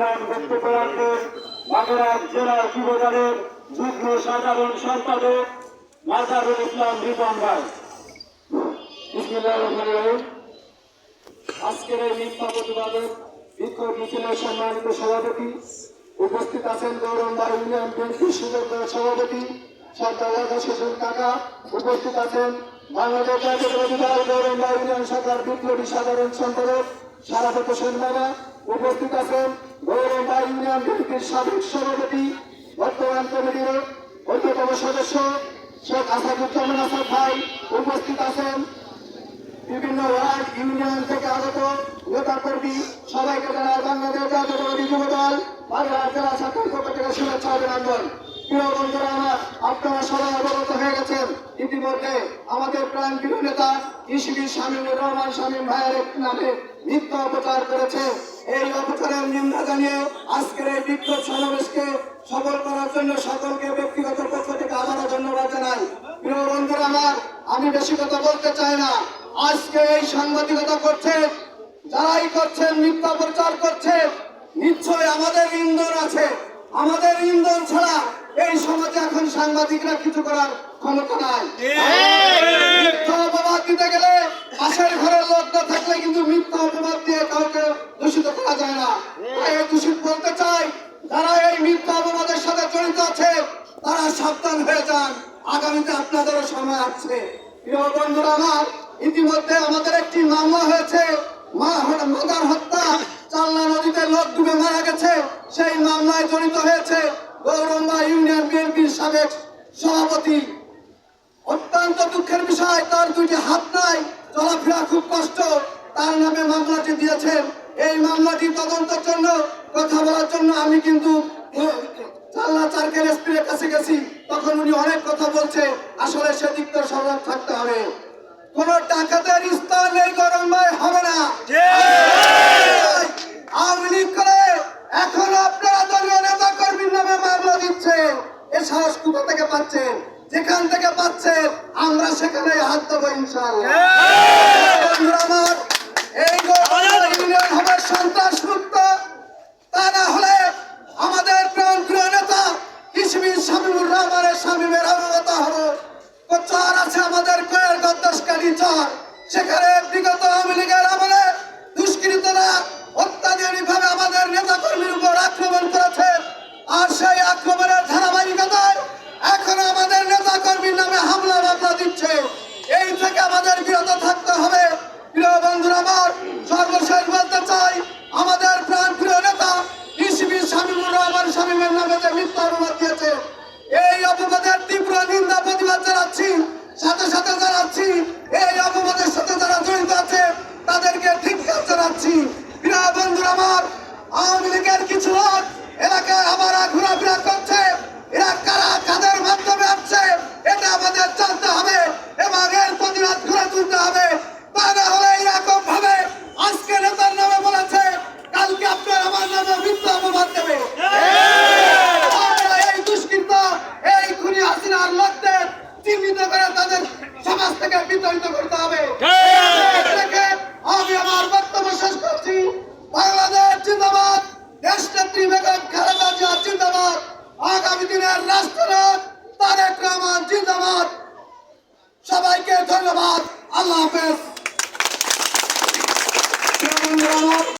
আহ্বান বক্তব্য রাখবেন বাগেরহাট সাধারণ সম্পাদক। আজকের এই মিথ্যা মিছিলের সম্মানিত সভাপতি উপস্থিত আছেন গৌরম্বা ইউনিয়ন বিএনপি সুযোগ্য সভাপতি সরকার কাকা। উপস্থিত আছেন বাংলাদেশ দল গৌরম্বা ইউনিয়ন সরকার বিপ্লবী সাধারণ সম্পাদক সারাপত হোসেন বাবা উপস্থিত আছেন গৌরম্বা ইউনিয়ন বিএনপির সাবেক সভাপতি, বর্তমান কমিটির অন্যতম সদস্য শেখ আসাদুজ্জামান আসাদ ভাই উপস্থিত আছেন। বিভিন্ন ওয়ার্ড, ইউনিয়ন থেকে আগত নেতা কর্মী সবাইকে জানায় বাংলাদেশ জাতীয়তাবাদী যুব দল বাংলাদেশ জেলা শাখার পক্ষ শুভেচ্ছা অভিনন্দন। প্রিয় বন্ধুরা আমার আপনারা সবাই হয়ে গেছেন। ইতিমধ্যে আমাদের প্রাণ প্রিয় নেতা ইসিবি শামীমুর রহমান শামীম ভাইয়ের নামে মিথ্যা অপচার করেছে। এই অপচারের নিন্দা জানিয়ে আজকের এই বিক্ষোভ সমাবেশকে সফল করার জন্য সকলকে ব্যক্তিগত পক্ষ থেকে আবারও ধন্যবাদ জানাই। প্রিয় বন্ধুরা আমার, আমি বেশি কথা বলতে চাই না। আজকে এই সাংবাদিকতা করছে, যারাই করছেন, মিথ্যা প্রচার করছে নিশ্চয় আমাদের ইন্ধন আছে। আমাদের ইন্ধন ছাড়া এই সমাজে এখন সাংবাদিকরা কিছু করার ক্ষমতা নাই। অপবাদ দিতে গেলে পাশের ঘরের লোক না থাকলে কিন্তু মিথ্যা অপবাদ দিয়ে কাউকে দূষিত করা যায় না। তাই দূষিত বলতে চাই, যারা এই মিথ্যা অপবাদের সাথে জড়িত আছে, তারা সাবধান হয়ে যান। আগামীতে আপনাদেরও সময় আছে প্রিয় বন্ধুরা আমার, ইতিমধ্যে আমাদের একটি মামলা হয়েছে, মা মাদার হত্যা। সেই মামলায় জড়িত হয়েছে গৌরম্বা ইউনিয়ন বিএনপির সাবেক সভাপতি। অত্যন্ত দুঃখের বিষয়, তার দুইটি হাত নাই, চলাফেরা খুব কষ্ট। তার নামে মামলাটি দিয়েছেন। এই মামলাটি তদন্তের জন্য, কথা বলার জন্য আমি কিন্তু চাল্লা কাছে গেছি। তখন উনি অনেক কথা বলছে। আসলে থাকতে হবে। কোন নেই গরম হবে না। যেখান থেকে পাচ্ছেন আমরা সেখানে হাত দেবো ইনশাআল্লাহ। আমার এই ইউনিয়ন হবে সন্ত্রাস মুক্ত তা না হলে আমাদের প্রাণ প্রিয় নেতা কিশমির শামীমুর রহমানের স্বামীমের অবগত হব চর আছে আমাদের কয়ের গদ্দাসকারী চর সেখানে বিগত আওয়ামী লীগের আমলে দুষ্কৃতরা ভাবে আমাদের নেতা কর্মীর উপর আক্রমণ করেছে। আর সেই আক্রমণের থেকে আমাদের বিরত থাকতে হবে। প্রিয় বন্ধুরা, আমার সর্বশেষ বলতে চাই, আমাদের প্রাণ প্রিয় নেতা ইসিবি শামীমুর রহমান শামীমের নামে যে মিথ্যা দিয়েছে, এই অপবাদের তীব্র নিন্দা প্রতিবাদ জানাচ্ছি, সাথে সাথে জানাচ্ছি, এই অপবাদের সাথে যারা জড়িত আছে, তাদেরকে ঠিক জানাচ্ছি। প্রিয় বন্ধুরা, আমার আওয়ামী লীগের কিছু লোক এলাকায় আবার ঘোরাফেরা করছে, এরা কারা, কাদের মাধ্যমে আসছে এটা আমাদের জানতে হবে এবং এর প্রতিবাদ করে তুলতে হবে তা না হলে এরকম ভাবে আজকে নেতার নামে বলেছে কালকে আপনার আমার নামে মিথ্যা অপবাদ দেবে আমরা এই দুষ্কৃত এই খুনি হাসিনার লোকদের চিহ্নিত করে তাদের সমাজ থেকে বিতাড়িত করতে হবে। আমি আমার বক্তব্য শেষ করছি। বাংলাদেশ চিন্তাবাদ দেশ নেত্রী বেগম খালেদা জিয়া জিন্দাবাদ। আগামী দিনের রাষ্ট্রনাথ তারেক রহমান জিন্দাবাদ। সবাইকে ধন্যবাদ। আল্লাহ হাফেজ।